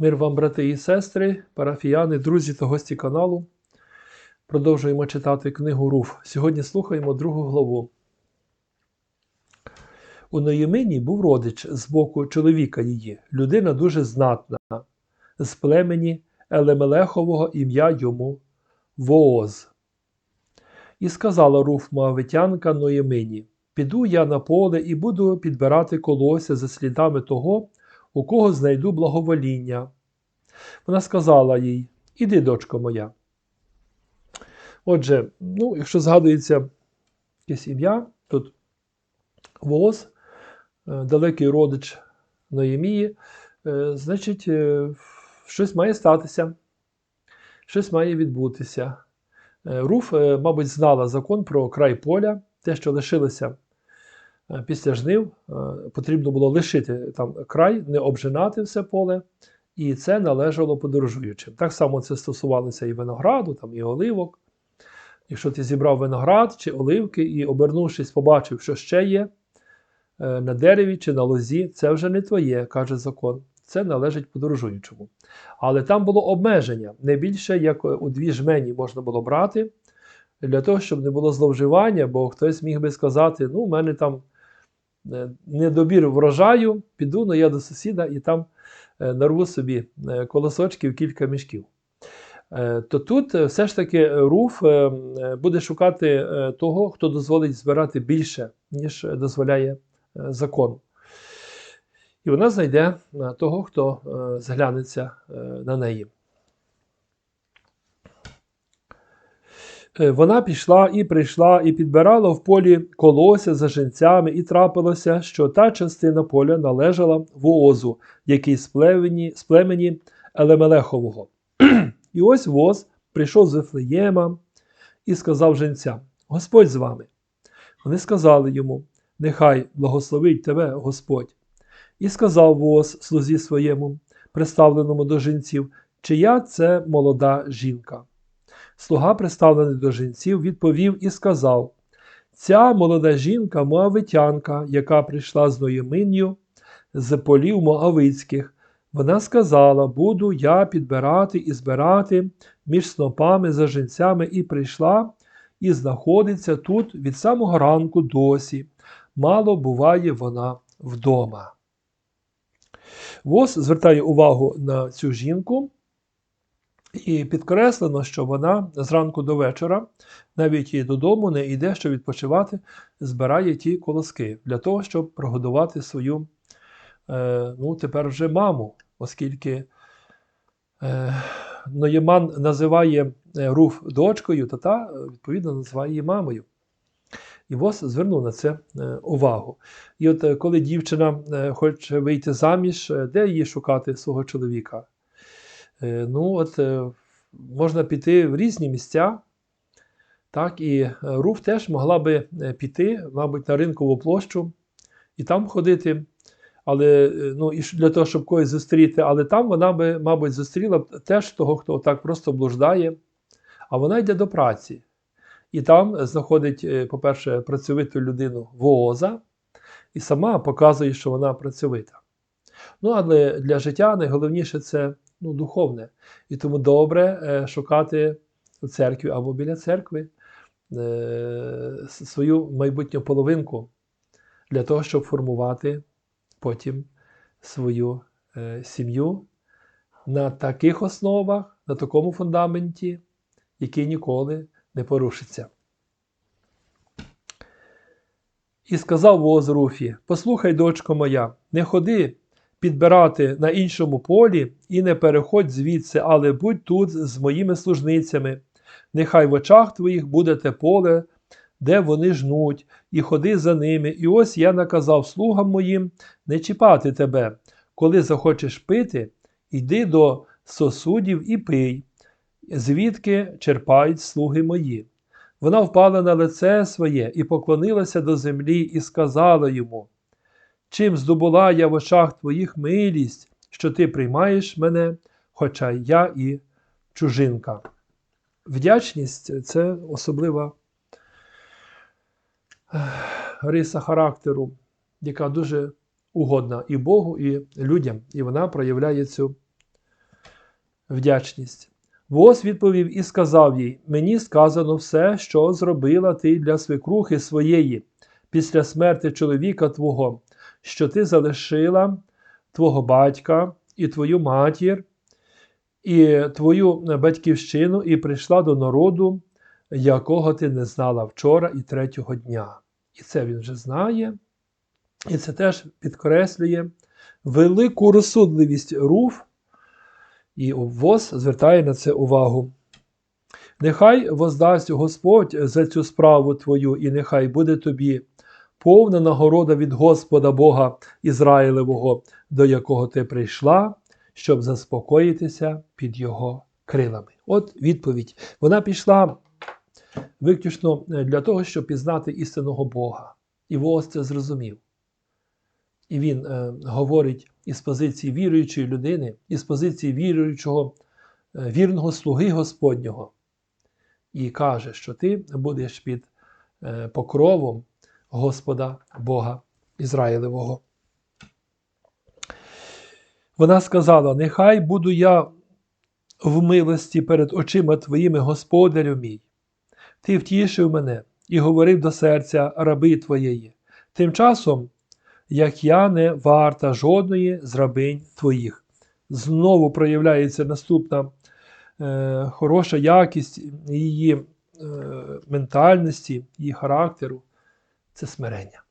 Мир вам, брати і сестри, парафіяни, друзі та гості каналу. Продовжуємо читати книгу Руф. Сьогодні слухаємо другу главу. У Ноємині був родич з боку чоловіка її, людина дуже знатна, з племені Елемелехового ім'я йому Вооз. І сказала Руф Моавитянка Ноємині: Піду я на поле і буду підбирати колося за слідами того, у кого знайду благовоління. Вона сказала їй: Іди, дочко моя. Отже, ну, якщо згадується якесь ім'я, тут Вооз, е, далекий родич Ноємії, е, значить, е, щось має статися, щось має відбутися. Руф, мабуть, знала закон про край поля, те, що лишилося після жнив, е, потрібно було лишити там край, не обжинати все поле, і це належало подорожуючим. Так само це стосувалося і винограду, там, і оливок. Якщо ти зібрав виноград чи оливки і, обернувшись, побачив, що ще є е, на дереві чи на лозі, це вже не твоє, каже закон. Це належить подорожуючому. Але там було обмеження. Не більше, як у дві жмені можна було брати, для того, щоб не було зловживання, бо хтось міг би сказати: ну, у мене там е, недобір врожаю, піду но я до сусіда і там е, нарву собі е, колосочків кілька мішків. Е, То тут е, все ж таки руф е, е, буде шукати е, того, хто дозволить збирати більше, ніж дозволяє е, закон. І вона знайде е, того, хто е, зглянеться е, на неї. Вона пішла і прийшла, і підбирала в полі колося за женцями, і трапилося, що та частина поля належала Воозу, який з племені, з племені Елемелехового. І ось воз прийшов з Вифлеєма і сказав женцям: Господь з вами. Вони сказали йому: Нехай благословить тебе Господь. І сказав воз слузі своєму, приставленому до жінців, чия це молода жінка. Слуга, приставлений до жінців, відповів і сказав: Ця молода жінка Моавитянка, яка прийшла з Ноєминню з полів Моавицьких, вона сказала: Буду я підбирати і збирати між снопами за жінцями, і прийшла, і знаходиться тут від самого ранку досі. Мало буває вона вдома. Вос звертає увагу на цю жінку, і підкреслено, що вона зранку до вечора, навіть і додому не йде, щоб відпочивати, збирає ті колоски для того, щоб прогодувати свою, е, ну, тепер вже маму, оскільки е, Ноєман називає е, Руф дочкою, то та, відповідно, називає її мамою. І Вос звернув на це увагу. І от коли дівчина хоче вийти заміж, де її шукати свого чоловіка? Е, Ну, от е, можна піти в різні місця. Так, і е, Руф теж могла би піти, мабуть, на ринкову площу і там ходити. Але ну, і для того, щоб когось зустріти, але там вона би, мабуть, зустріла б теж того, хто так просто блуждає, а вона йде до праці. І там знаходить, по-перше, працьовиту людину Вооза, і сама показує, що вона працьовита. Ну, але для життя найголовніше це ну, духовне. І тому добре е, шукати у церкві або біля церкви е, свою майбутню половинку для того, щоб формувати потім свою е, сім'ю на таких основах, на такому фундаменті, який ніколи не порушиться. І сказав Вооз Руфі: Послухай, дочко моя, не ходи підбирати на іншому полі і не переходь звідси, але будь тут з моїми служницями. Нехай в очах твоїх буде те поле, де вони жнуть, і ходи за ними. І ось я наказав слугам моїм не чіпати тебе. Коли захочеш пити, йди до сосудів і пий, звідки черпають слуги мої. Вона впала на лице своє і поклонилася до землі, і сказала йому: Чим здобула я в очах твоїх милість, що ти приймаєш мене, хоча я і чужинка. Вдячність це особлива риса характеру, яка дуже угодна і Богу, і людям, і вона проявляє цю вдячність. Воз відповів і сказав їй: Мені сказано все, що зробила ти для свекрухи своєї після смерти чоловіка твого, що ти залишила твого батька і твою матір, і твою батьківщину, і прийшла до народу, якого ти не знала вчора і третього дня. І це він вже знає. І це теж підкреслює велику розсудливість руф, і ВОЗ звертає на це увагу. Нехай воздасть Господь за цю справу твою, і нехай буде тобі повна нагорода від Господа Бога Ізраїлевого, до якого ти прийшла, щоб заспокоїтися під його крилами. От відповідь. Вона пішла виключно для того, щоб пізнати істинного Бога. І ВОЗ це зрозумів. І він е, говорить із позиції віруючої людини, із позиції віруючого, е, вірного слуги Господнього. І каже, що ти будеш під е, покровом Господа Бога Ізраїлевого. Вона сказала: Нехай буду я в милості перед очима твоїми, Господарю мій. Ти втішив мене і говорив до серця раби твоєї. Тим часом як я не варта жодної з рабинь твоїх. Знову проявляється наступна е, хороша якість її е, ментальності, її характеру це смирення.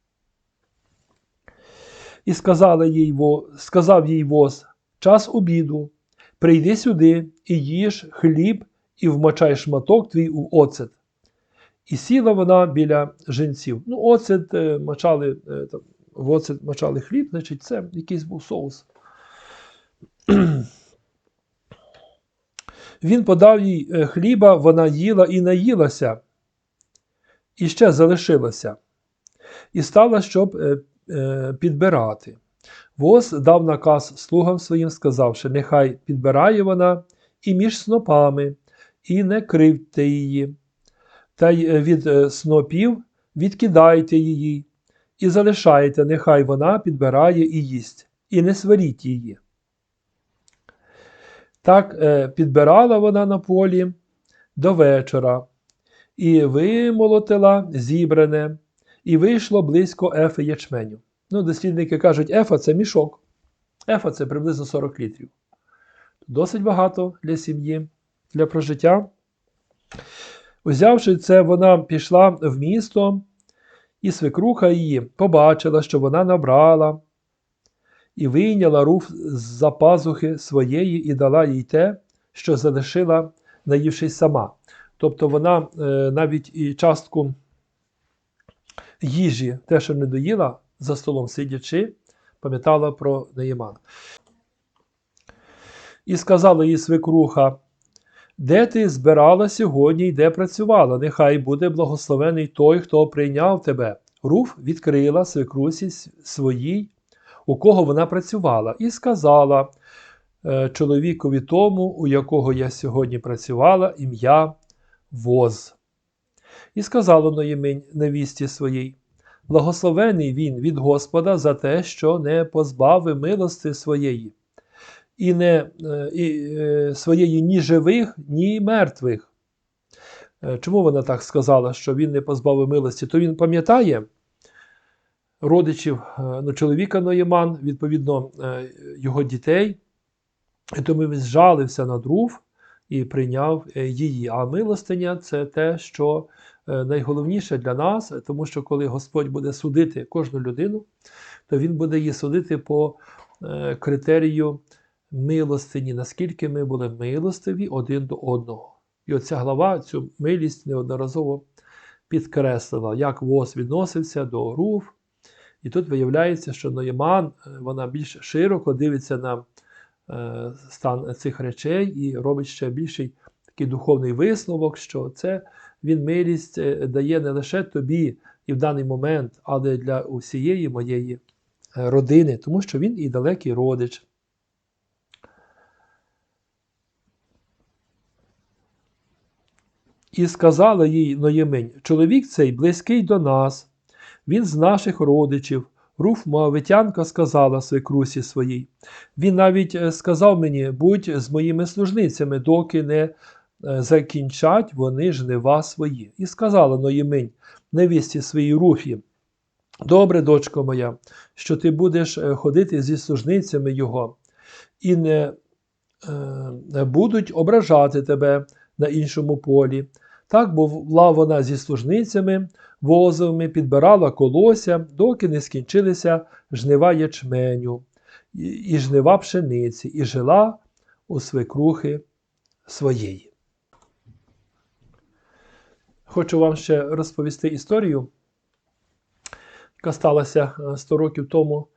І їй, сказав їй воз, час обіду, прийди сюди і їж хліб, і вмочай шматок твій у оцет. І сіла вона біля жінців. Ну, оцет е, мочали е, в оцет мочали хліб, значить, це якийсь був соус. Він подав їй е, хліба, вона їла і наїлася, і ще залишилася, і стала, щоб е, е, підбирати. Воз дав наказ слугам своїм, сказавши, нехай підбирає вона і між снопами, і не кривте її, та й від снопів відкидайте її, і залишайте, нехай вона підбирає і їсть, і не сваріть її. Так е, підбирала вона на полі до вечора, і вимолотила зібране, і вийшло близько ефи ячменю. Ну, Дослідники кажуть, ефа це мішок. Ефа це приблизно 40 літрів. Досить багато для сім'ї, для прожиття. Узявши це, вона пішла в місто і свекруха її побачила, що вона набрала, і вийняла руф з-за пазухи своєї і дала їй те, що залишила, наївшись сама. Тобто вона е, навіть і частку їжі, те, що не доїла, за столом сидячи, пам'ятала про Неєман. І сказала їй свекруха, де ти збирала сьогодні і де працювала? Нехай буде благословений той, хто прийняв тебе. Руф відкрила свекрусі своїй, у кого вона працювала, і сказала «Е, чоловікові тому, у якого я сьогодні працювала, ім'я Воз. І сказала Ноєминь невісті своїй: Благословений він від Господа за те, що не позбавив милости своєї і не е, і, е, своєї ні живих, ні мертвих. Е, чому вона так сказала, що він не позбавив милості? То він пам'ятає родичів ну, чоловіка Ноєман, відповідно, його дітей, і тому він зжалився на друв і прийняв її. А милостиня це те, що найголовніше для нас, тому що коли Господь буде судити кожну людину, то Він буде її судити по критерію милостині, наскільки ми були милостиві один до одного. І оця глава цю милість неодноразово підкреслила, як воз відносився до руф. І тут виявляється, що Ноєман е, вона більш широко дивиться на е, стан цих речей і робить ще більший такий духовний висновок, що це він милість е, дає не лише тобі і в даний момент, але для усієї моєї родини, тому що він і далекий родич. І сказала їй Ноємень, чоловік цей близький до нас, він з наших родичів, Руф Моавитянка сказала свекрусі своїй. Він навіть е, сказав мені, будь з моїми служницями, доки не е, закінчать вони жнива свої. І сказала Ноєминь, невісті своїй Руфі, добре, дочко моя, що ти будеш е, ходити зі служницями його, і не е, будуть ображати тебе на іншому полі. Так була вона зі служницями возовими, підбирала колося, доки не скінчилися жнива ячменю, і, жнива пшениці, і жила у свекрухи своєї. Хочу вам ще розповісти історію, яка сталася е, 100 років тому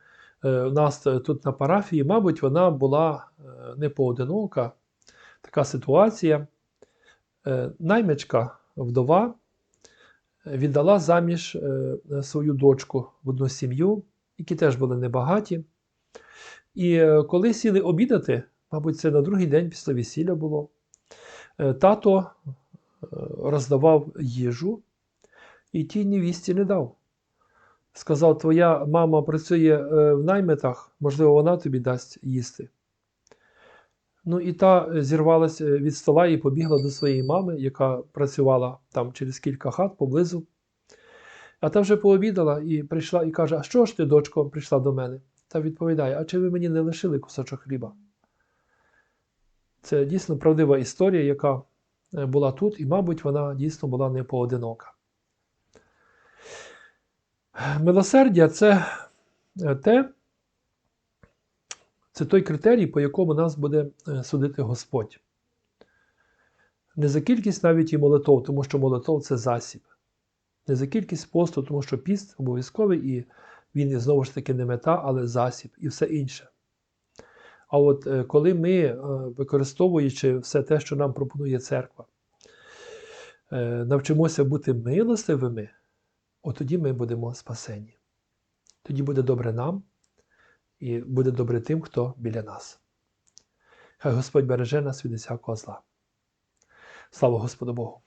е, у нас е, тут на парафії. Мабуть, вона була е, не поодинока. Така ситуація. Е, Наймичка вдова віддала заміж е, свою дочку в одну сім'ю, які теж були небагаті. І е, коли сіли обідати, мабуть, це на другий день після весілля було, тато роздавав їжу і тій невісті не дав. Сказав: Твоя мама працює в наймитах, можливо, вона тобі дасть їсти. Ну і та е, зірвалася від стола і побігла до своєї мами, яка працювала там через кілька хат поблизу. А та вже пообідала і прийшла і каже: А що ж ти, дочко, прийшла до мене? Та відповідає: А чи ви мені не лишили кусочок хліба? Це дійсно правдива історія, яка е, була тут, і, мабуть, вона дійсно була не поодинока. Милосердя це е, те, це той критерій, по якому нас буде е, судити Господь. Не за кількість навіть і молитов, тому що молитов це засіб. Не за кількість посту, тому що піст обов'язковий, і він знову ж таки не мета, але засіб і все інше. А от е, коли ми, е, використовуючи все те, що нам пропонує церква, навчимося бути милостивими, от тоді ми будемо спасені. Тоді буде добре нам і буде добре тим, хто біля нас. Хай Господь береже нас від усякого зла. Слава Господу Богу!